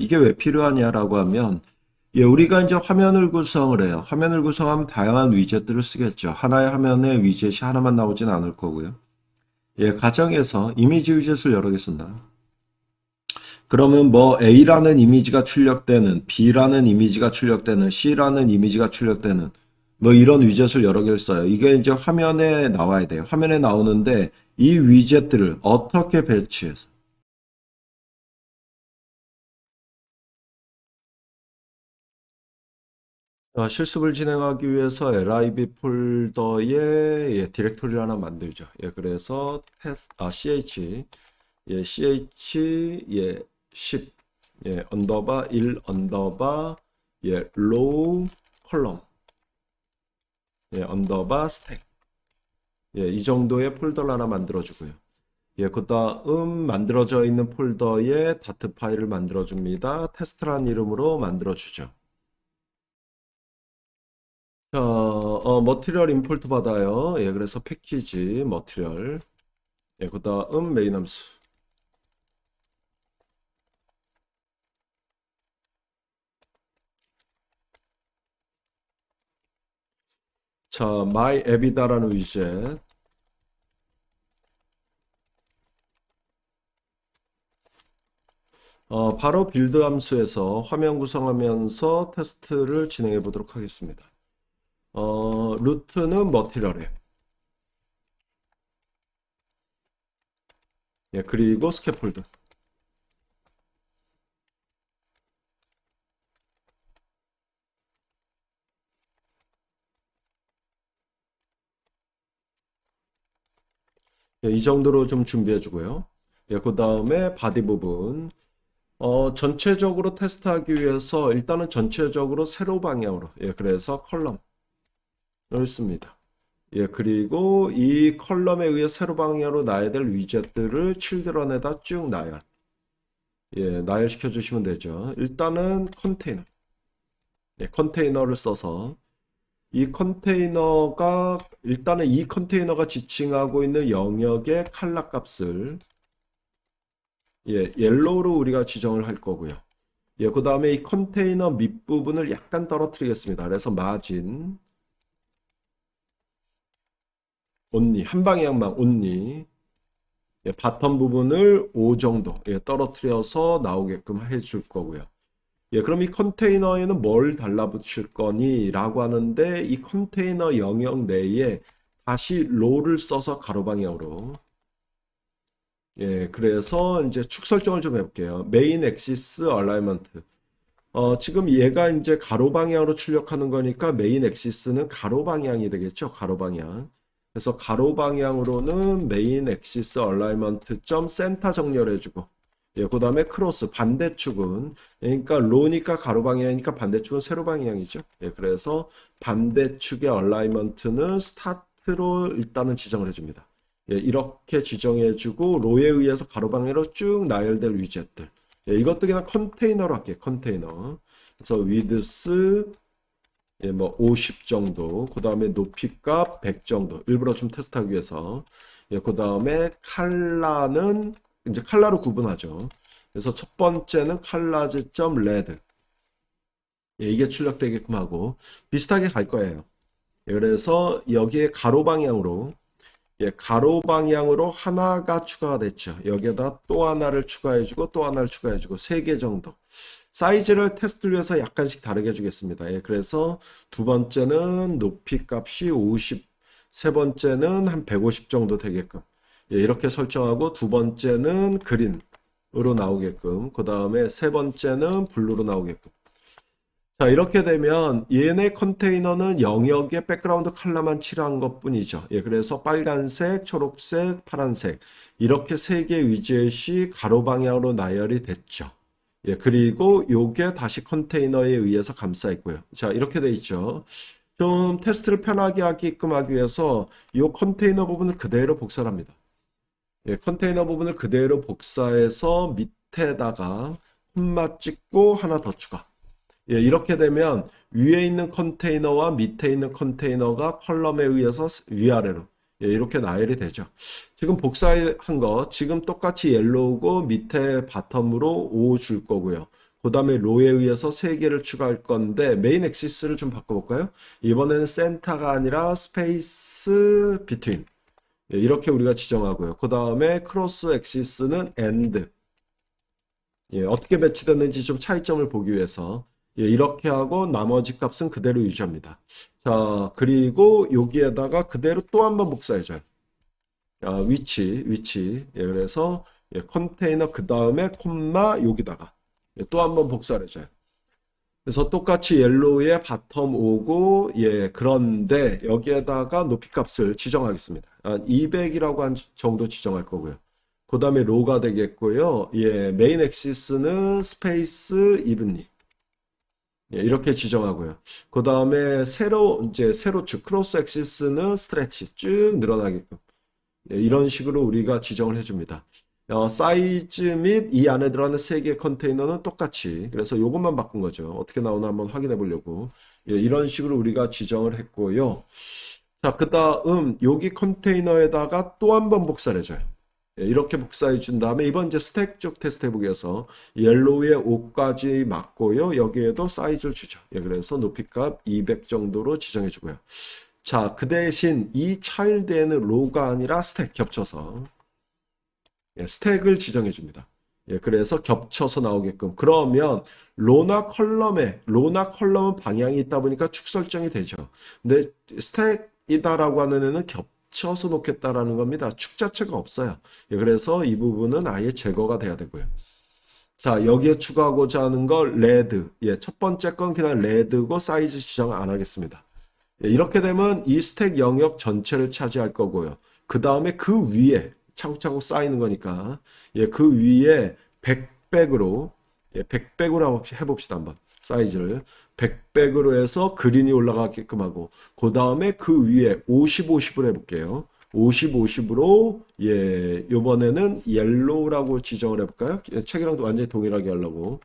이게 왜 필요하냐라고 하면 예, 우리가 이제 화면을 구성을 해요. 화면을 구성하면 다양한 위젯들을 쓰겠죠. 하나의 화면에 위젯이 하나만 나오진 않을 거고요. 예, 가정에서 이미지 위젯을 여러 개 쓴다. 그러면 뭐 A라는 이미지가 출력되는, B라는 이미지가 출력되는, C라는 이미지가 출력되는 뭐 이런 위젯을 여러 개를 써요. 이게 이제 화면에 나와야 돼요. 화면에 나오는데 이 위젯들을 어떻게 배치해서 자, 실습을 진행하기 위해서 lib 폴더에 예, 디렉토리를 하나 만들죠. 예, 그래서 테스 아 ch 예, ch 예, 10 예, 언더바 1 언더바 예, 로우 컬럼 예, 언더바 스택 예, 이 정도의 폴더를 하나 만들어 주고요. 예, 그 다음 만들어져 있는 폴더에 다트 파일을 만들어 줍니다. 테스트라는 이름으로 만들어 주죠. 자, 어, 머티리얼 임포트 받아요. 예, 그래서 패키지, 머티리얼. 예, 그 다음 메인 함수. 자, my 앱이다라는 위젯. 어, 바로 빌드 함수에서 화면 구성하면서 테스트를 진행해 보도록 하겠습니다. 어, 루트는 머티리얼에. 예, 그리고 스캐폴드. 예, 이 정도로 좀 준비해 주고요. 예, 그 다음에 바디 부분. 어, 전체적으로 테스트하기 위해서 일단은 전체적으로 세로 방향으로. 예, 그래서 컬럼. 씁니다. 예, 그리고 이 컬럼에 의해 세로 방향으로 놔야 될 위젯들을 칠드런에다 쭉 나열. 예, 나열시켜 주시면 되죠. 일단은 컨테이너. 예, 컨테이너를 써서 이 컨테이너가 일단은 이 컨테이너가 지칭하고 있는 영역의 칼라 값을 예, 옐로우로 우리가 지정을 할 거고요. 예, 그 다음에 이 컨테이너 밑부분을 약간 떨어뜨리겠습니다. 그래서 마진 온리 한 방향만 온리 예, 바텀 부분을 5 정도 예, 떨어뜨려서 나오게끔 해줄 거고요. 예, 그럼 이 컨테이너에는 뭘 달라붙일 거니? 라고 하는데 이 컨테이너 영역 내에 다시 롤을 써서 가로 방향으로 예, 그래서 이제 축 설정을 좀 해볼게요. 메인 엑시스 얼라이먼트 어, 지금 얘가 이제 가로 방향으로 출력하는 거니까 메인 엑시스는 가로 방향이 되겠죠. 가로 방향. 그래서 가로 방향으로는 메인 엑시스 얼라이먼트 점 센터 정렬해주고 예, 그 다음에 크로스 반대축은 그러니까 로니까 가로 방향이니까 반대축은 세로 방향이죠. 예, 그래서 반대축의 얼라이먼트는 스타트로 일단은 지정을 해줍니다. 예, 이렇게 지정해주고 로에 의해서 가로 방향으로 쭉 나열될 위젯들. 예, 이것도 그냥 컨테이너로 할게요. 컨테이너. 그래서 위드스 예, 뭐 50 정도, 그 다음에 높이값 100 정도, 일부러 좀 테스트하기 위해서. 예, 그 다음에 칼라는 이제 칼라로 구분하죠. 그래서 첫 번째는 칼라즈점 레드. 예, 이게 출력되게끔 하고 비슷하게 갈 거예요. 예, 그래서 여기에 가로 방향으로 예, 가로 방향으로 하나가 추가가 됐죠. 여기에다 또 하나를 추가해주고 또 하나를 추가해주고 세 개 정도. 사이즈를 테스트를 위해서 약간씩 다르게 해주겠습니다. 예, 그래서 두 번째는 높이 값이 50, 세 번째는 한 150 정도 되게끔. 예, 이렇게 설정하고 두 번째는 그린으로 나오게끔. 그 다음에 세 번째는 블루로 나오게끔. 자 이렇게 되면 얘네 컨테이너는 영역에 백그라운드 컬러만 칠한 것 뿐이죠. 예, 그래서 빨간색 초록색 파란색. 이렇게 세 개 위젯이 가로 방향으로 나열이 됐죠 예, 그리고 요게 다시 컨테이너에 의해서 감싸 있고요. 자, 이렇게 돼 있죠. 좀 테스트를 편하게 하게끔 하기 위해서 이 컨테이너 부분을 그대로 복사를 합니다. 예, 컨테이너 부분을 그대로 복사해서 밑에다가 콤마 찍고 하나 더 추가. 예, 이렇게 되면 위에 있는 컨테이너와 밑에 있는 컨테이너가 컬럼에 의해서 위아래로 예, 이렇게 나열이 되죠. 지금 복사한 거 지금 똑같이 옐로우고 밑에 바텀으로 5 줄 거고요. 그 다음에 로에 의해서 세 개를 추가할 건데 메인 엑시스를 좀 바꿔볼까요? 이번에는 센터가 아니라 스페이스 비트윈 예, 이렇게 우리가 지정하고요. 그 다음에 크로스 엑시스는 엔드 예, 어떻게 배치됐는지 좀 차이점을 보기 위해서 예, 이렇게 하고 나머지 값은 그대로 유지합니다. 자, 그리고 여기에다가 그대로 또 한 번 복사해줘요. 아, 위치, 위치. 예, 그래서 예, 컨테이너 그 다음에 콤마 여기다가 예, 또 한 번 복사를 해줘요. 그래서 똑같이 옐로우에 바텀 오고 예 그런데 여기에다가 높이 값을 지정하겠습니다. 한 200이라고 한 정도 지정할 거고요. 그 다음에 로가 되겠고요. 예 메인 엑시스는 스페이스 이븐니 예, 이렇게 지정하고요. 그 다음에 세로 이제 세로축 크로스 엑시스는 스트레치 쭉 늘어나게끔 예, 이런 식으로 우리가 지정을 해줍니다. 어, 사이즈 및 이 안에 들어가는 세 개의 컨테이너는 똑같이 그래서 요것만 바꾼 거죠. 어떻게 나오나 한번 확인해 보려고 예, 이런 식으로 우리가 지정을 했고요. 자, 그 다음 여기 컨테이너에다가 또 한 번 복사를 해줘요. 예, 이렇게 복사해 준 다음에 이번 이제 스택 쪽 테스트 해보기 위해서 옐로우에 5까지 맞고요. 여기에도 사이즈를 주죠. 예, 그래서 높이값 200 정도로 지정해 주고요. 자, 그 대신 이 차일드에는 로가 아니라 스택 겹쳐서 예, 스택을 지정해 줍니다. 예, 그래서 겹쳐서 나오게끔. 그러면 로나 컬럼에, 로나 컬럼은 방향이 있다 보니까 축 설정이 되죠. 근데 스택이다라고 하는 애는 겹 쳐서 놓겠다라는 겁니다. 축 자체가 없어요. 예, 그래서 이 부분은 아예 제거가 돼야 되고요. 자, 여기에 추가하고자 하는 거 레드. 예, 첫 번째 건 그냥 레드고 사이즈 지정 안 하겠습니다. 예, 이렇게 되면 이 스택 영역 전체를 차지할 거고요. 그 다음에 그 위에 차곡차곡 쌓이는 거니까 예, 그 위에 100백으로 예, 100백으로 해봅시다 한번 사이즈를 100백으로 해서 그린이 올라가게끔 하고 그 다음에 그 위에 50, 50으로 해볼게요 50, 50으로 예 요번에는 옐로우라고 지정을 해볼까요? 예, 책이랑도 완전히 동일하게 하려고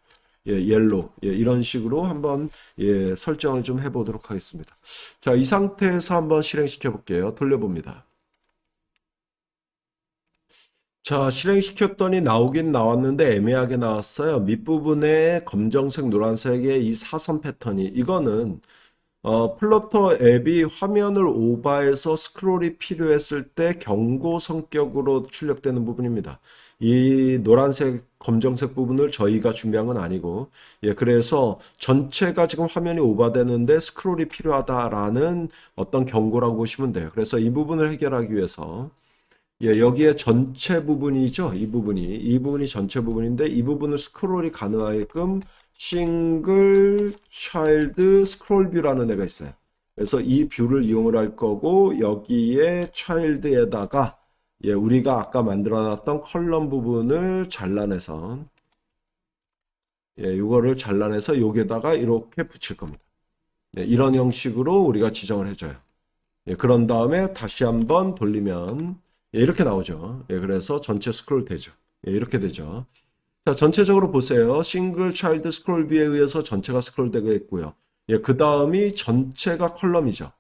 예, 옐로 예, 이런 식으로 한번 예, 설정을 좀 해보도록 하겠습니다. 자, 이 상태에서 한번 실행시켜 볼게요. 돌려봅니다. 자, 실행시켰더니 나오긴 나왔는데 애매하게 나왔어요. 밑부분에 검정색, 노란색의 이 사선 패턴이 이거는 어, 플러터 앱이 화면을 오버해서 스크롤이 필요했을 때 경고 성격으로 출력되는 부분입니다. 이 노란색, 검정색 부분을 저희가 준비한 건 아니고, 예, 그래서 전체가 지금 화면이 오버되는데 스크롤이 필요하다라는 어떤 경고라고 보시면 돼요. 그래서 이 부분을 해결하기 위해서 예, 여기에 전체 부분이죠. 이 부분이. 이 부분이 전체 부분인데 이 부분을 스크롤이 가능하게끔 싱글 차일드 스크롤 뷰라는 애가 있어요. 그래서 이 뷰를 이용을 할 거고 여기에 차일드에다가 예, 우리가 아까 만들어 놨던 컬럼 부분을 잘라내서 예, 이거를 잘라내서 여기에다가 이렇게 붙일 겁니다. 예, 이런 형식으로 우리가 지정을 해줘요. 예, 그런 다음에 다시 한번 돌리면 예, 이렇게 나오죠. 예, 그래서 전체 스크롤 되죠. 예, 이렇게 되죠. 자, 전체적으로 보세요. 싱글 차일드 스크롤 뷰에 의해서 전체가 스크롤 되고 있고요. 예, 그 다음이 전체가 컬럼이죠.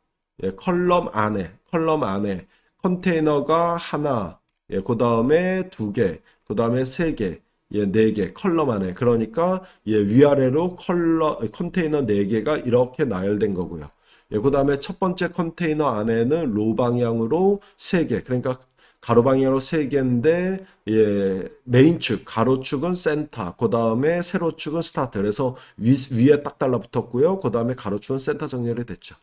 예, 컬럼 안에, 컬럼 안에 컨테이너가 하나, 예, 그 다음에 두 개, 그 다음에 세 개, 예, 네 개, 컬럼 안에. 그러니까, 예, 위아래로 컬러, 컨테이너 네 개가 이렇게 나열된 거고요. 예, 그 다음에 첫 번째 컨테이너 안에는 로 방향으로 세 개, 그러니까 가로 방향으로 세 개인데 예, 메인 축, 가로 축은 센터, 그 다음에 세로 축은 스타트. 그래서 위, 위에 딱 달라붙었고요. 그 다음에 가로 축은 센터 정렬이 됐죠.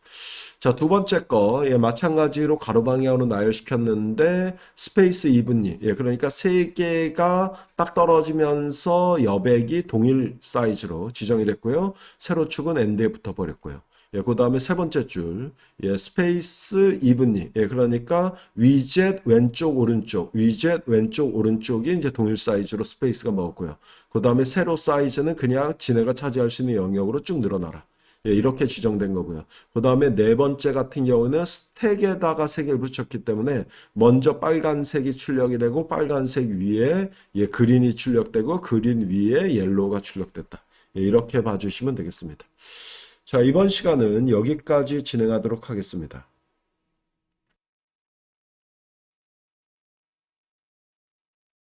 자, 두 번째 거, 예, 마찬가지로 가로 방향으로 나열시켰는데, 스페이스 이분리. 예, 그러니까 세 개가 딱 떨어지면서 여백이 동일 사이즈로 지정이 됐고요. 세로 축은 엔드에 붙어버렸고요. 예, 그 다음에 세 번째 줄, 예, 스페이스 이분리. 예, 그러니까 위젯 왼쪽 오른쪽, 위젯 왼쪽 오른쪽이 이제 동일 사이즈로 스페이스가 먹었고요. 그 다음에 세로 사이즈는 그냥 지네가 차지할 수 있는 영역으로 쭉 늘어나라. 예, 이렇게 지정된 거고요. 그 다음에 네 번째 같은 경우는 스택에다가 색을 붙였기 때문에 먼저 빨간색이 출력이 되고 빨간색 위에 예, 그린이 출력되고 그린 위에 옐로우가 출력됐다. 예, 이렇게 봐주시면 되겠습니다. 자, 이번 시간은 여기까지 진행하도록 하겠습니다.